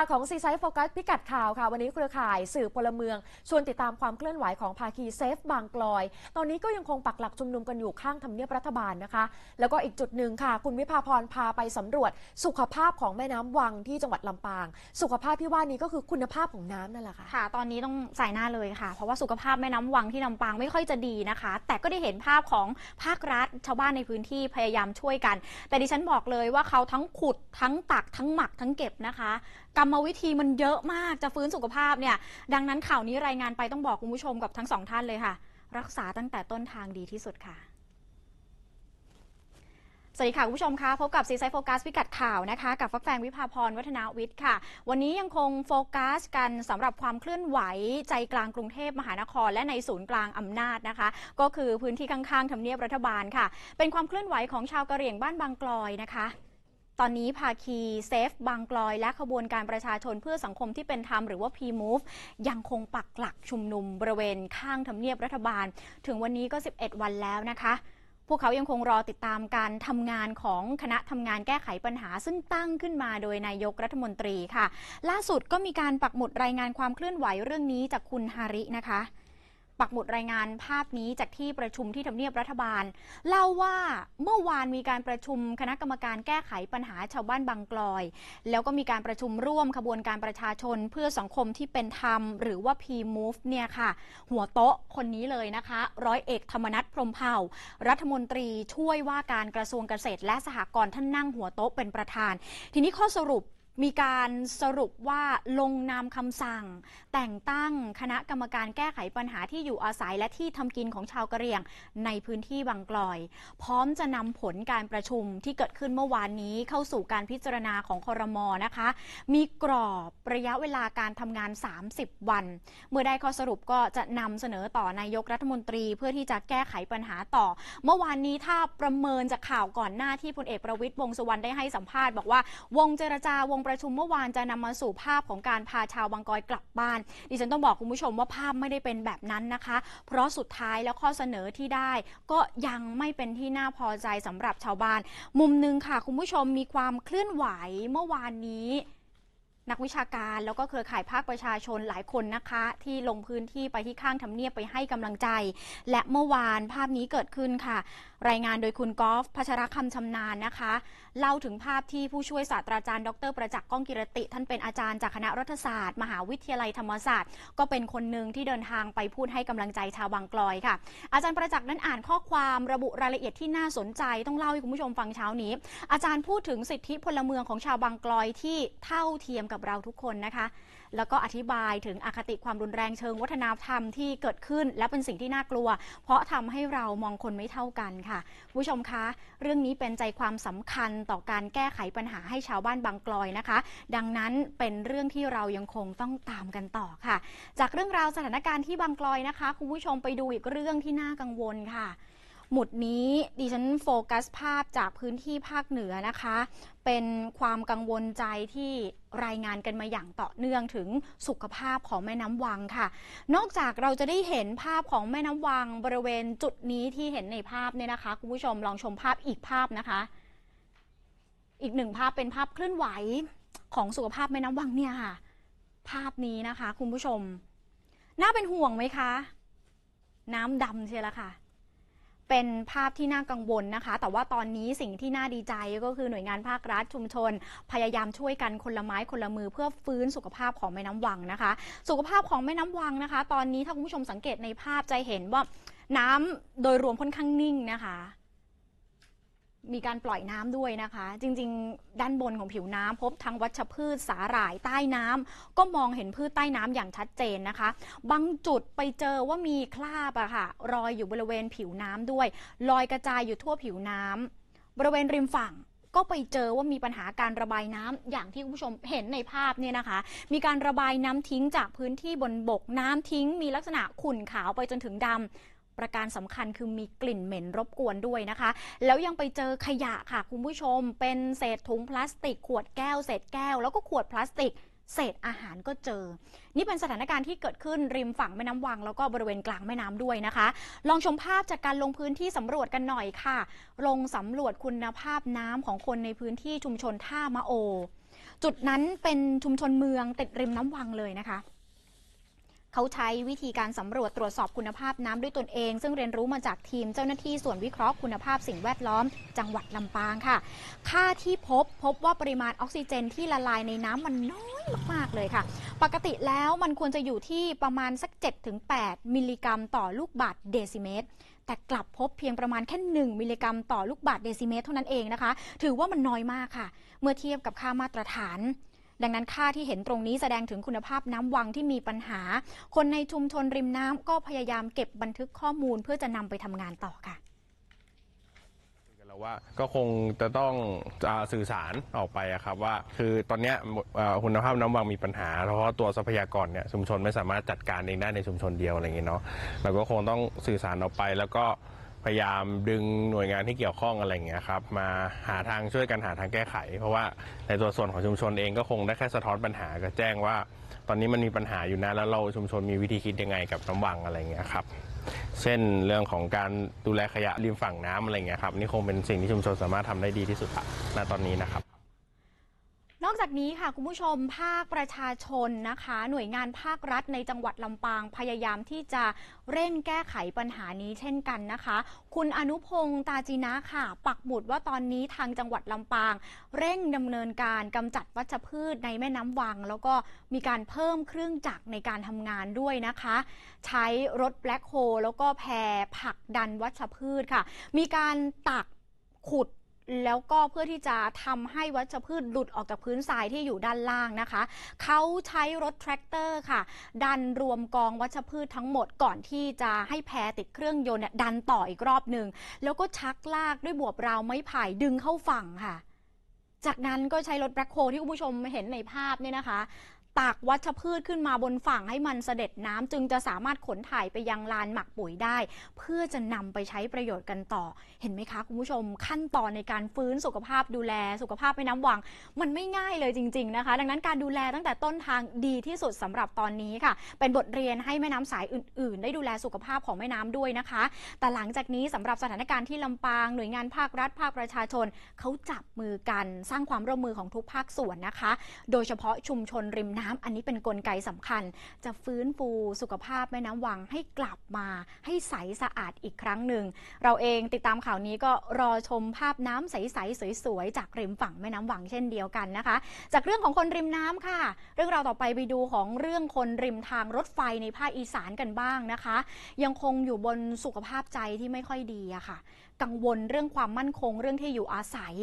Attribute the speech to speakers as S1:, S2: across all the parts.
S1: ของซีไซด์โฟกัสพิกัดข่าวค่ะ วันนี้เครือข่ายสื่อพลเมือง ชวนติดตามความเคลื่อนไหวของภาคีเซฟบางกลอย ตอนนี้ก็ยังคงปักหลักชุมนุมกันอยู่ข้างทำเนียบรัฐบาลนะคะ แล้วก็อีกจุดหนึ่งค่ะ คุณวิภาพรพาไปสำรวจ สุขภาพของแม่น้ำวังที่จังหวัดลำปาง สุขภาพที่ว่านี้ก็คือคุณภาพของน้ำนั่นแหละค่ะ
S2: ค่ะ ตอนนี้ต้องใส่หน้าเลยค่ะ เพราะว่าสุขภาพแม่น้ำวังที่ลำปางไม่ค่อยจะดีนะคะ แต่ก็ได้เห็นภาพของภาครัฐชาวบ้านในพื้นที่พยายามช่วยกัน แต่ดิฉันบอกเลยว่าเขาทั้งขุดทั้งตักทั้งหมักทั้งเก็บนะคะกรรมวิธีมันเยอะมากจะฟื้นสุขภาพเนี่ย ดังนั้นข่าวนี้รายงานไปต้องบอกคุณผู้ชมกับทั้งสองท่านเลยค่ะ รักษาตั้งแต่ต้นทางดีที่สุดค่ะสวัสดีค่ะ คุณผู้ชมคะพบกับซีไซโฟกัสพิกัดข่าวนะคะ กับฟักแฟงวิภาพรวัฒนาวิทย์ค่ะ วันนี้ยังคงโฟกัสกันสำหรับความเคลื่อนไหวใจกลางกรุงเทพมหานคร และในศูนย์กลางอำนาจนะคะ ก็คือพื้นที่ข้างๆทำเนียบรัฐบาลค่ะ เป็นความเคลื่อนไหวของชาวกะเหรี่ยงบ้านบางกลอยนะคะ ตอนนี้ภาคีเซฟบางกลอย และขบวนการประชาชนเพื่อสังคมที่เป็นธรรมหรือว่า P-Move ยังคงปักหลักชุมนุมบริเวณข้างทำเนียบรัฐบาล ถึงวันนี้ก็ 11 วันแล้วนะคะพวกเขายังคงรอติดตามการทำงานของคณะทำงานแก้ไขปัญหา ซึ่งตั้งขึ้นมาโดยนายกรัฐมนตรีค่ะ ล่าสุดก็มีการปักหมุดรายงานความเคลื่อนไหวเรื่องนี้จากคุณฮารินะคะ ปักหมุดรายงานภาพนี้จากที่ประชุมที่ทำเนียบรัฐบาล เล่าว่าเมื่อวานมีการประชุมคณะกรรมการแก้ไขปัญหาชาวบ้านบางกลอย แล้วก็มีการประชุมร่วมขบวนการประชาชนเพื่อสังคมที่เป็นธรรม หรือว่า P-Move เนี่ยค่ะ หัวโต๊ะคนนี้เลยนะคะ ร้อยเอกธรรมนัฐพรมเผ่า รัฐมนตรีช่วยว่าการกระทรวงเกษตรและสหกรณ์ท่านนั่งหัวโต๊ะเป็นประธาน ทีนี้ข้อสรุป มีการสรุปว่าลงนามคำสั่ง แต่งตั้งคณะกรรมการแก้ไขปัญหาที่อยู่อาศัยและที่ทำกินของชาวกะเหรี่ยง ในพื้นที่บางกลอย พร้อมจะนำผลการประชุมที่เกิดขึ้นเมื่อวานนี้เข้าสู่การพิจารณาของคอรมอนะคะ มีกรอบระยะเวลาการทำงาน 30 วัน เมื่อได้ข้อสรุปก็จะนำเสนอต่อนายกรัฐมนตรี เพื่อที่จะแก้ไขปัญหาต่อ เมื่อวานนี้ถ้าประเมินจากข่าวก่อนหน้าที่พลเอกประวิตยวงสุวรรณได้ให้สัมภาษณ์บอกว่าวงเจรจาวงประชุมเมื่อวานจะนำมาสู่ภาพของการพาชาวบางกอยกลับบ้าน ดิฉันต้องบอกคุณผู้ชมว่าภาพไม่ได้เป็นแบบนั้นนะคะ เพราะสุดท้ายแล้วข้อเสนอที่ได้ ก็ยังไม่เป็นที่น่าพอใจสำหรับชาวบ้าน มุมหนึ่งค่ะคุณผู้ชมมีความเคลื่อนไหวเมื่อวานนี้ นักวิชาการแล้วก็เครือข่ายภาคประชาชนหลายคนนะคะ ที่ลงพื้นที่ไปที่ข้างทำเนียบไปให้กำลังใจ และเมื่อวานภาพนี้เกิดขึ้นค่ะ รายงานโดยคุณกอล์ฟพัชรคำชำนาญนะคะ เล่าถึงภาพที่ผู้ช่วยศาสตราจารย์ ดร ประจักษ์ก้องกิรติ ท่านเป็นอาจารย์จากคณะรัฐศาสตร์ มหาวิทยาลัยธรรมศาสตร์ ก็เป็นคนหนึ่งที่เดินทางไปพูดให้กำลังใจชาวบางกลอยค่ะ อาจารย์ประจักษ์นั้นอ่านข้อความระบุรายละเอียดที่น่าสนใจต้องเล่าให้คุณผู้ชมฟังเช้านี้ อาจารย์พูดถึงสิทธิพลเมืองของชาวบางกลอยที่เท่าเทียมกับเราทุกคนนะคะ แล้วก็อธิบายถึงอคติความรุนแรงเชิงวัฒนธรรมที่เกิดขึ้น และเป็นสิ่งที่น่ากลัว เพราะทำให้เรามองคนไม่เท่ากันค่ะ ผู้ชมคะ เรื่องนี้เป็นใจความสำคัญต่อการแก้ไขปัญหาให้ชาวบ้านบางกลอยนะคะ ดังนั้นเป็นเรื่องที่เรายังคงต้องตามกันต่อค่ะ จากเรื่องราวสถานการณ์ที่บางกลอยนะคะคุณผู้ชมไปดูอีกเรื่องที่น่ากังวลค่ะ หมุดนี้ดิฉันโฟกัสภาพจากพื้นที่ภาคเหนือนะคะ เป็นความกังวลใจที่รายงานกันมาอย่างต่อเนื่องถึงสุขภาพของแม่น้ำวังค่ะ นอกจากเราจะได้เห็นภาพของแม่น้ำวังบริเวณจุดนี้ที่เห็นในภาพเนี่ยนะคะคุณผู้ชมลองชมภาพอีกภาพนะคะ อีกหนึ่งภาพเป็นภาพเคลื่อนไหวของสุขภาพแม่น้ำวังเนี่ยค่ะ ภาพนี้นะคะ คุณผู้ชม น่าเป็นห่วงไหมคะ น้ำดำเชียวละค่ะ เป็นภาพที่น่ากังวลนะคะ แต่ว่าตอนนี้สิ่งที่น่าดีใจก็คือหน่วยงานภาครัฐชุมชน พยายามช่วยกันคนละไม้คนละมือเพื่อฟื้นสุขภาพของแม่น้ำวังนะคะ สุขภาพของแม่น้ำวังนะคะ ตอนนี้ถ้าคุณผู้ชมสังเกตในภาพจะเห็นว่าน้ำโดยรวมค่อนข้างนิ่งนะคะ มีการปล่อยน้ำด้วยนะคะ จริง ๆ ด้านบนของผิวน้ำพบทั้งวัชพืชสาหร่ายใต้น้ำก็มองเห็นพืชใต้น้ำอย่างชัดเจนนะคะ บางจุดไปเจอว่ามีคราบอะค่ะรอยอยู่บริเวณผิวน้ำด้วย ลอยกระจายอยู่ทั่วผิวน้ำบริเวณริมฝั่งก็ไปเจอว่ามีปัญหาการระบายน้ำอย่างที่คุณผู้ชมเห็นในภาพเนี่ยนะคะ มีการระบายน้ำทิ้งจากพื้นที่บนบกน้ำทิ้ง มีลักษณะขุ่นขาวไปจนถึงดำ ประการสำคัญคือมีกลิ่นเหม็นรบกวนด้วยนะคะ แล้วยังไปเจอขยะค่ะคุณผู้ชม เป็นเศษถุงพลาสติก ขวดแก้ว เศษแก้ว แล้วก็ขวดพลาสติก เศษอาหารก็เจอ นี่เป็นสถานการณ์ที่เกิดขึ้นริมฝั่งแม่น้ำวัง แล้วก็บริเวณกลางแม่น้ำด้วยนะคะ ลองชมภาพจากการลงพื้นที่สำรวจกันหน่อยค่ะ ลงสำรวจคุณภาพน้ำของคนในพื้นที่ชุมชนท่ามะโอ จุดนั้นเป็นชุมชนเมืองติดริมน้ำวังเลยนะคะ เขาใช้วิธีการสำรวจตรวจสอบคุณภาพน้ำด้วยตนเอง ซึ่งเรียนรู้มาจากทีมเจ้าหน้าที่ส่วนวิเคราะห์คุณภาพสิ่งแวดล้อม จังหวัดลำปางค่ะ ค่าที่พบพบว่าปริมาณออกซิเจนที่ละลายในน้ำมันน้อยมากๆเลยค่ะ ปกติแล้วมันควรจะอยู่ที่ประมาณสัก 7-8 มิลลิกรัมต่อลูกบาศก์เดซิเมตรแต่กลับพบเพียงประมาณแค่ 1 มิลลิกรัมต่อลูกบาศก์เดซิเมตรเท่านั้นเองนะคะ ถือว่ามันน้อยมากค่ะ เมื่อเทียบกับค่ามาตรฐาน ดังนั้นค่าที่เห็นตรงนี้แสดงถึงคุณภาพน้ำวังที่มีปัญหา คนในชุมชนริมน้ำก็พยายามเก็บบันทึกข้อมูลเพื่อจะนำไปทำงานต่อค่ะ
S3: แล้วว่าก็คงจะต้องอสื่อสารออกไปครับว่า คือตอนนี้คุณภาพน้ำวังมีปัญหาเพราะตัวทรัพยากรเนี่ยชุมชนไม่สามารถจัดการเองได้ในชุมชนเดียวอะไรอย่างเงี้ยเนาะเราก็คงต้องสื่อสารออกไปแล้วก็ พยายามดึงหน่วยงานที่เกี่ยวข้องอะไรอย่างเงี้ยครับมาหาทางช่วยกันหาทางแก้ไข เพราะว่าในตัวส่วนของชุมชนเองก็คงได้แค่สะท้อนปัญหาก็แจ้งว่า ตอนนี้มันมีปัญหาอยู่นะแล้วเราชุมชนมีวิธีคิดยังไงกับน้ำวังอะไรอย่างเงี้ยครับเช่นเรื่องของการดูแลขยะริมฝั่งน้ำอะไรเงี้ยครับนี่คงเป็นสิ่งที่ชุมชนสามารถทำได้ดีที่สุดอะณตอนนี้นะครับ
S2: นอกจากนี้ค่ะคุณผู้ชมภาคประชาชนนะคะ หน่วยงานภาครัฐในจังหวัดลำปางพยายามที่จะเร่งแก้ไขปัญหานี้เช่นกันนะคะ คุณอนุพงศ์ตาจีนะค่ะ ปักหมุดว่าตอนนี้ทางจังหวัดลำปาง เร่งดำเนินการกำจัดวัชพืชในแม่น้ำวัง แล้วก็มีการเพิ่มเครื่องจักรในการทำงานด้วยนะคะ ใช้รถแบล็คโฮแล้วก็แพรผักดันวัชพืชค่ะ มีการตักขุด แล้วก็เพื่อที่จะทำให้วัชพืชหลุดออกจากพื้นทรายที่อยู่ด้านล่างนะคะ เขาใช้รถแทรกเตอร์ค่ะ ดันรวมกองวัชพืชทั้งหมดก่อนที่จะให้แพรติดเครื่องยนต์ดันต่ออีกรอบหนึ่ง แล้วก็ชักลากด้วยบวบราวไม้ไผ่ดึงเข้าฝั่งค่ะ จากนั้นก็ใช้รถแบล็คโฮที่คุณผู้ชมเห็นในภาพเนี่ยนะคะ ตักวัชพืชขึ้นมาบนฝั่งให้มันเสด็จน้ำจึงจะสามารถขนถ่ายไปยังลานหมักปุ๋ยได้ เพื่อจะนำไปใช้ประโยชน์กันต่อ เห็นไหมคะคุณผู้ชมขั้นตอนในการฟื้นสุขภาพดูแลสุขภาพแม่น้ำวัง มันไม่ง่ายเลยจริง ๆนะคะ ดังนั้นการดูแลตั้งแต่ต้นทางดีที่สุดสำหรับตอนนี้ค่ะ เป็นบทเรียนให้แม่น้ำสายอื่น ๆ ได้ดูแลสุขภาพของแม่น้ำด้วยนะคะ แต่หลังจากนี้สำหรับสถานการณ์ที่ลำปางหน่วยงานภาครัฐภาคประชาชนเขาจับมือกันสร้างความร่วมมือของทุกภาคส่วนนะคะ โดยเฉพาะชุมชนริมน้ำอันนี้เป็นกลไกสำคัญ จะฟื้นฟูสุขภาพแม่น้ำวังให้กลับมาให้ใสสะอาดอีกครั้งหนึ่ง เราเองติดตามข่าวนี้ก็รอชมภาพน้ำใสๆสวยๆจากริมฝั่งแม่น้ำวังเช่นเดียวกันนะคะ จากเรื่องของคนริมน้ำค่ะ เรื่องราวต่อไปไปดูของเรื่องคนริมทางรถไฟในภาคอีสานกันบ้างนะคะ ยังคงอยู่บนสุขภาพใจที่ไม่ค่อยดีอะค่ะ กังวลเรื่องความมั่นคงเรื่องที่อยู่อาศัย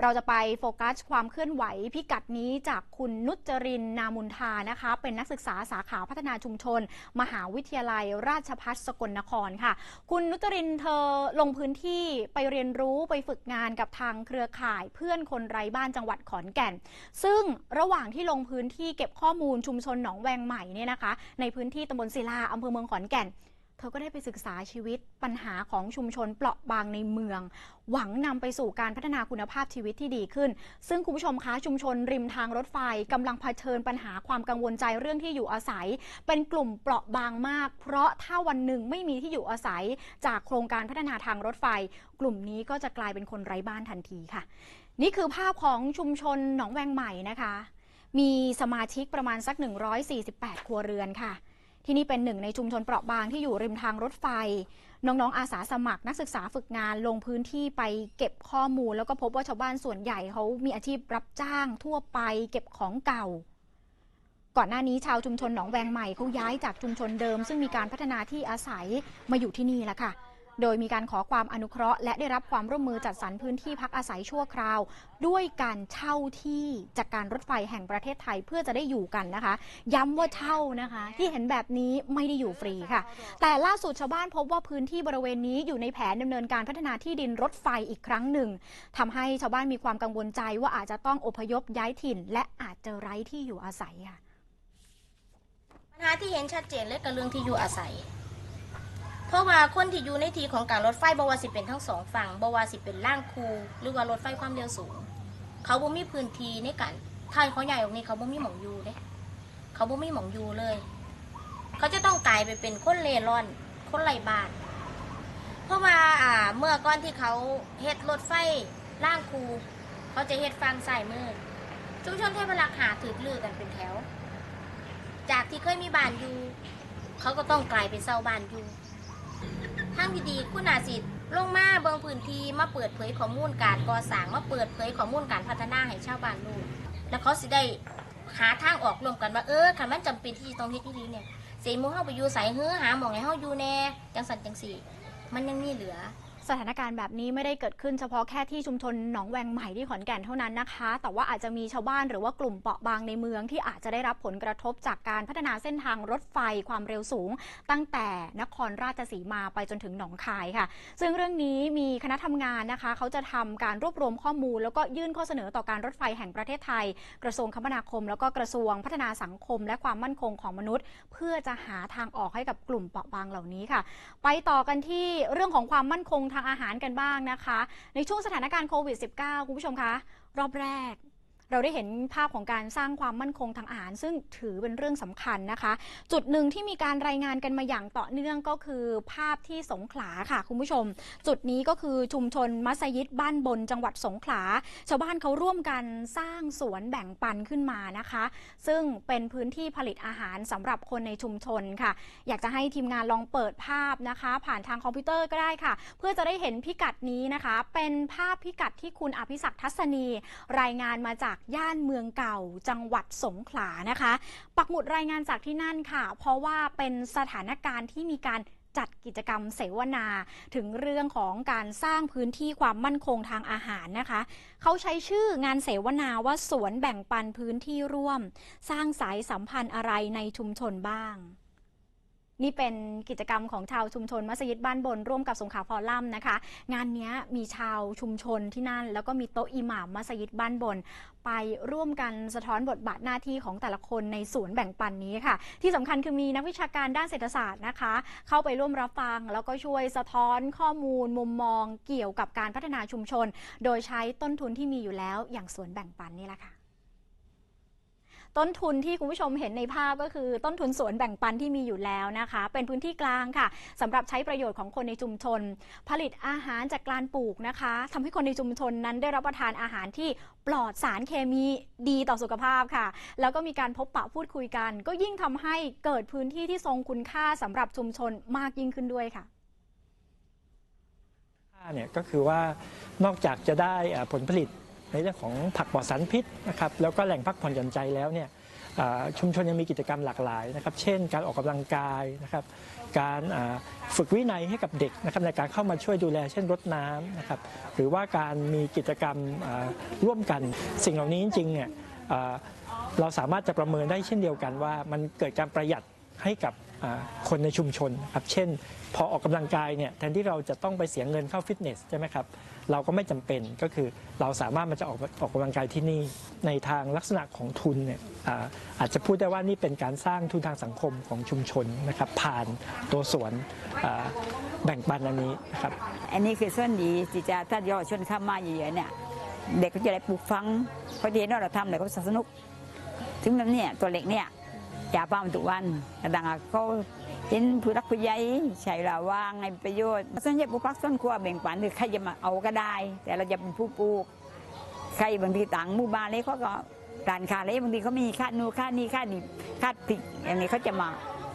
S2: เราจะไปโฟกัสความเคลื่อนไหวพิกัดนี้จากคุณนุจรินนามุนทานะคะ เป็นนักศึกษาสาขาพัฒนาชุมชน มหาวิทยาลัยราชภัฏสกลนครค่ะ คุณนุจรินเธอลงพื้นที่ไปเรียนรู้ไปฝึกงานกับทางเครือข่ายเพื่อนคนไร้บ้านจังหวัดขอนแก่น ซึ่งระหว่างที่ลงพื้นที่เก็บข้อมูลชุมชนหนองแวงใหม่เนี่ยนะคะ ในพื้นที่ตำบลศิลาอำเภอเมืองขอนแก่น เธอก็ได้ไปศึกษาชีวิตปัญหาของชุมชนเปราะบางในเมือง หวังนำไปสู่การพัฒนาคุณภาพชีวิตที่ดีขึ้น ซึ่งคุณผู้ชมคะชุมชนริมทางรถไฟกำลังเผชิญปัญหาความกังวลใจเรื่องที่อยู่อาศัย เป็นกลุ่มเปราะบางมาก เพราะถ้าวันหนึ่งไม่มีที่อยู่อาศัย จากโครงการพัฒนาทางรถไฟ กลุ่มนี้ก็จะกลายเป็นคนไร้บ้านทันทีค่ะ นี่คือภาพของชุมชนหนองแวงใหม่นะคะ มีสมาชิกประมาณสัก 148 ครัวเรือนค่ะ ที่นี่เป็นหนึ่งในชุมชนเปราะบางที่อยู่ริมทางรถไฟ น้องๆอาสาสมัครนักศึกษาฝึกงานลงพื้นที่ไปเก็บข้อมูล แล้วก็พบว่าชาวบ้านส่วนใหญ่เขามีอาชีพรับจ้างทั่วไป เก็บของเก่า ก่อนหน้านี้ชาวชุมชนหนองแวงใหม่เขาย้ายจากชุมชนเดิม ซึ่งมีการพัฒนาที่อาศัยมาอยู่ที่นี่แล้วค่ะ โดยมีการขอความอนุเคราะห์ และได้รับความร่วมมือจัดสรรพื้นที่พักอาศัยชั่วคราว ด้วยการเช่าที่จากการรถไฟแห่งประเทศไทยเพื่อจะได้อยู่กันนะคะ ย้ำว่าเช่านะคะ ที่เห็นแบบนี้ไม่ได้อยู่ฟรีค่ะ แต่ล่าสุดชาวบ้านพบว่าพื้นที่บริเวณนี้อยู่ในแผนดำเนินการพัฒนาที่ดินรถไฟอีกครั้งหนึ่งทำให้ชาวบ้านมีความกังวลใจว่าอาจจะต้องอพยพย้ายถิ่น และอาจจะไร้ที่อยู่อาศัยค่ะ
S4: ปัญหาที่เห็นชัดเจนเลยกับเรื่องที่อยู่อาศัย เพราะว่าคนที่อยู่ในทีของการรถไฟบวาสิเป็นทั้งสองฝั่งบวาสิเป็นล่างคูหรือว่ารถไฟความเร็วสูง เขาบ่มีพื้นที่ในการทายเขาใหญ่ออกนี้เขาบ่มีหมองอยู่เด้เขาบ่มีหมองอยู่เลย เขาจะต้องกลายไปเป็นคนเล่ร่อน คนไร้บ้าน เพราะว่าอ่าเมื่อก่อนที่เขาเฮ็ดรถไฟล่างคู เขาจะเฮ็ดฟังใสายมือชุมชนเทพรักหาถือลือกันเป็นแถว จากที่เคยมีบ้านอยู่ เขาก็ต้องกลายเป็นเศร้าบ้านอยู่ ทั้งดีๆคุณอาสิทธิ์ลงมาเบิงพื้นที่มาเปิดเผยข้อมูลการก่อสร้างมาเปิดเผยข้อมูลการพัฒนาให้ชาวบ้านรู้แล้วเขาสิได้หาทางออกร่วมกันว่าเออคันมันจำเป็นที่จะต้องเฮ็ดที่ดีเนี่ยเสียมูเฮาไปอยู่ใส่เฮือหาหมองให้เฮาอยู่แน่จังสันจังสี่ มันยังมีเหลือ
S2: สถานการณ์แบบนี้ไม่ได้เกิดขึ้นเฉพาะแค่ที่ชุมชนหนองแวงใหม่ที่ขอนแก่นเท่านั้นนะคะ แต่ว่าอาจจะมีชาวบ้านหรือว่ากลุ่มเปราะบางในเมืองที่อาจจะได้รับผลกระทบจากการพัฒนาเส้นทางรถไฟความเร็วสูง ตั้งแต่นครราชสีมาไปจนถึงหนองคายค่ะ ซึ่งเรื่องนี้มีคณะทำงานนะคะ เขาจะทำการรวบรวมข้อมูล แล้วก็ยื่นข้อเสนอต่อการรถไฟแห่งประเทศไทย กระทรวงคมนาคม แล้วก็กระทรวงพัฒนาสังคม และความมั่นคงของมนุษย์ เพื่อจะหาทางออกให้กับกลุ่มเปราะบางเหล่านี้ค่ะ ไปต่อกันที่เรื่องของความมั่นคงทางอาหารกันบ้างนะคะ ในช่วงสถานการณ์โควิด -19 คุณผู้ชมคะ รอบแรก เราได้เห็นภาพของการสร้างความมั่นคงทางอาหาร ซึ่งถือเป็นเรื่องสำคัญนะคะ จุดหนึ่งที่มีการรายงานกันมาอย่างต่อเนื่องก็คือ ภาพที่สงขลาค่ะคุณผู้ชม จุดนี้ก็คือชุมชนมัสยิดบ้านบนจังหวัดสงขลา ชาวบ้านเขาร่วมกันสร้างสวนแบ่งปันขึ้นมานะคะ ซึ่งเป็นพื้นที่ผลิตอาหารสำหรับคนในชุมชนค่ะ อยากจะให้ทีมงานลองเปิดภาพนะคะ ผ่านทางคอมพิวเตอร์ก็ได้ค่ะ เพื่อจะได้เห็นพิกัดนี้นะคะ เป็นภาพพิกัดที่คุณอภิศักดิ์ทัศนีรายงานมาจากย่านเมืองเก่าจังหวัดสงขลานะคะ ปักหมุดรายงานจากที่นั่นค่ะ เพราะว่าเป็นสถานการณ์ที่มีการจัดกิจกรรมเสวนา ถึงเรื่องของการสร้างพื้นที่ความมั่นคงทางอาหารนะคะ เขาใช้ชื่องานเสวนาว่าสวนแบ่งปันพื้นที่ร่วม สร้างสายสัมพันธ์อะไรในชุมชนบ้าง นี่เป็นกิจกรรมของชาวชุมชนมัสยิดบ้านบน ร่วมกับสงขลาฟอรัมนะคะ งานนี้มีชาวชุมชนที่นั่น แล้วก็มีโต๊ะอิหม่ามมัสยิดบ้านบน ไปร่วมกันสะท้อนบทบาทหน้าที่ของแต่ละคนในศูนย์แบ่งปันนี้ค่ะ ที่สำคัญคือมีนักวิชาการด้านเศรษฐศาสตร์นะคะ เข้าไปร่วมรับฟัง แล้วก็ช่วยสะท้อนข้อมูล มุมมอง เกี่ยวกับการพัฒนาชุมชน โดยใช้ต้นทุนที่มีอยู่แล้วอย่างสวนแบ่งปันนี่แหละค่ะ ต้นทุนที่คุณผู้ชมเห็นในภาพก็คือต้นทุนสวนแบ่งปันที่มีอยู่แล้วนะคะ เป็นพื้นที่กลางค่ะสำหรับใช้ประโยชน์ของคนในชุมชน ผลิตอาหารจากการปลูกนะคะทำให้คนในชุมชนนั้นได้รับประทานอาหารที่ปลอดสารเคมีดีต่อสุขภาพค่ะ แล้วก็มีการพบปะพูดคุยกัน ก็ยิ่งทำให้เกิดพื้นที่ที่ทรงคุณค่าสำหรับชุมชนมากยิ่งขึ้นด้วยค่ะ
S5: เนี่ยก็คือว่านอกจากจะได้ผลผลิต ในเรื่องของผักปลอดสารพิษนะครับแล้วก็แหล่งพักผ่อนหย่อนใจแล้วเนี่ยชุมชนยังมีกิจกรรมหลากหลายนะครับ เช่น การออกกำลังกายนะครับ การฝึกวินัยให้กับเด็กนะครับในการเข้ามาช่วยดูแล เช่นรดน้ำนะครับ หรือว่าการมีกิจกรรมร่วมกัน สิ่งเหล่านี้จริงๆเนี่ยเราสามารถจะประเมินได้เช่นเดียวกันว่า มันเกิดการประหยัดให้กับ คนในชุมชนครับเช่น พอออกกำลังกายเนี่ยแทนที่เราจะต้องไปเสียเงินเข้าฟิตเนสใช่ไหมครับเราก็ไม่จำเป็นก็คือเราสามารถมันจะออกออกกำลังกายที่นี่ในทางลักษณะของทุนเนี่ยอาอาจจะพูดได้ว่านี่เป็นการสร้างทุนทางสังคมของชุมชนนะครับผ่านตัวสวนแบ่งปันอันนี้นะครับ
S6: อันนี้คือส่วนดีที่จะถ้าเยาวชนเข้ามาเยอะๆเนี่ยเด็กก็จะได้ปลูกฝังเขาจะเห็นว่าเราทำอะไรก็สนุก ถึงแบบเนี้ยตัวเล็กเนี่ย จ่าป้ามทุกวันแต่ดังเขาเห็นผู้รักผู้ใหญ่ใช้เราว่างในประโยชน์ส่วนใหญ่ปลูกพักส่วนครัวแบ่งปันคือใครจะมาเอาก็ได้ แต่เราจะเป็นผู้ปลูกใครบางทีต่างมู่บ้านเลยเขาก็ร้านค้าเลยบางทีเขามีค่านูค่านี้ค่านี้ค่าพริกอย่างนี้เขาจะมา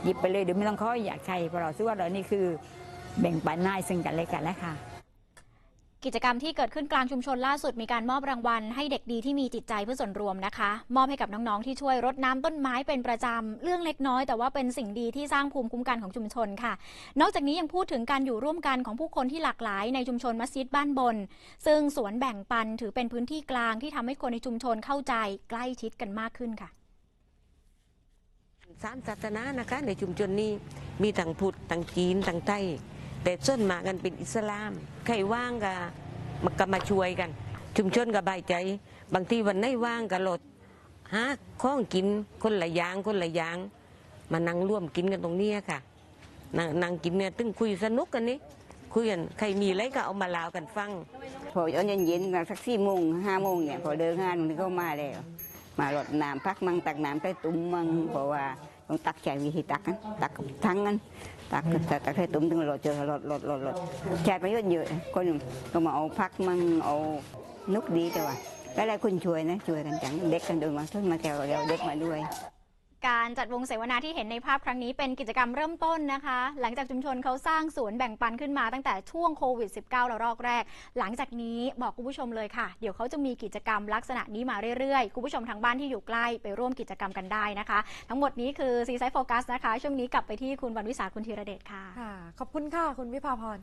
S6: หยิบไปเลยเดี๋ยวไม่ต้องเขาอยากใช้เพราะเราซื้อว่าเรานี่คือแบ่งปันให้ซึ่งกันและกันแล้วค่ะ
S2: กิจกรรมที่เกิดขึ้นกลางชุมชนล่าสุดมีการมอบรางวัล ให้เด็กดีที่มีจิตใจเพื่อส่วนรวมนะคะ มอบให้กับน้องๆที่ช่วยรดน้ำต้นไม้เป็นประจำเรื่องเล็กน้อย แต่ว่าเป็นสิ่งดีที่สร้างภูมิคุ้มกันของชุมชนค่ะ นอกจากนี้ยังพูดถึงการอยู่ร่วมกันของผู้คนที่หลากหลายในชุมชนมัสยิดบ้านบน ซึ่งสวนแบ่งปันถือเป็นพื้นที่กลางที่ทำให้คนในชุมชนเข้าใจใกล้ชิดกันมากขึ้นค่ะ
S7: สามศาสนานะคะในชุมชนนี้มีทั้งพุทธทั้งจีนทั้งไทย แต่ส่วนมากกันเป็นอิสลาม ใครว่างก็มาก็มาช่วยกัน ชุมชนก็บายใจ บางทีวันไหนว่างก็ลดหาข้องกินคนละอย่างคนละอย่างมานั่งร่วมกินกันตรงนี้ค่ะนั่งนั่งกินเนี่ยตึงคุยสนุกกันนี่คุยกันใครมีอะไรก็เอามาล่ากันฟัง
S6: พอตอนเย็นๆสักสี่โมงห้าโมงเนี่ยพอเดินงานมันก็มาแล้วมารดน้ำพักมังตักน้ำใส่ตุ้มมังเพราะว่าต้องตักใช้วิธีตักกันตักทั้งนั้น ตักตักตักใส่ตุ้มถึงรดเจอรดรดรดรดใช้ประโยชน์เยอะคนก็มาเอาพักมั่งเอานุกดีแต่ว่าหลายๆคนช่วยนะช่วยกันจังเด็กกันโดนมาทุนมาแถวเราเด็กมาด้วย
S2: การจัดวงเสวนาที่เห็นในภาพครั้งนี้เป็นกิจกรรมเริ่มต้นนะคะ หลังจากชุมชนเขาสร้างศูนย์แบ่งปันขึ้นมาตั้งแต่ช่วงโควิด -19 ระลอกแรก หลังจากนี้บอกคุณผู้ชมเลยค่ะ เดี๋ยวเขาจะมีกิจกรรมลักษณะนี้มาเรื่อยๆ คุณผู้ชมทางบ้านที่อยู่ใกล้ไปร่วมกิจกรรมกันได้นะคะ ทั้งหมดนี้คือซีไซโฟกัสนะคะ ช่วงนี้กลับไปที่คุณวันวิสาคุณธีรเดชค่ะ
S1: ค่ะ ขอบคุณค่ะคุณวิภาพร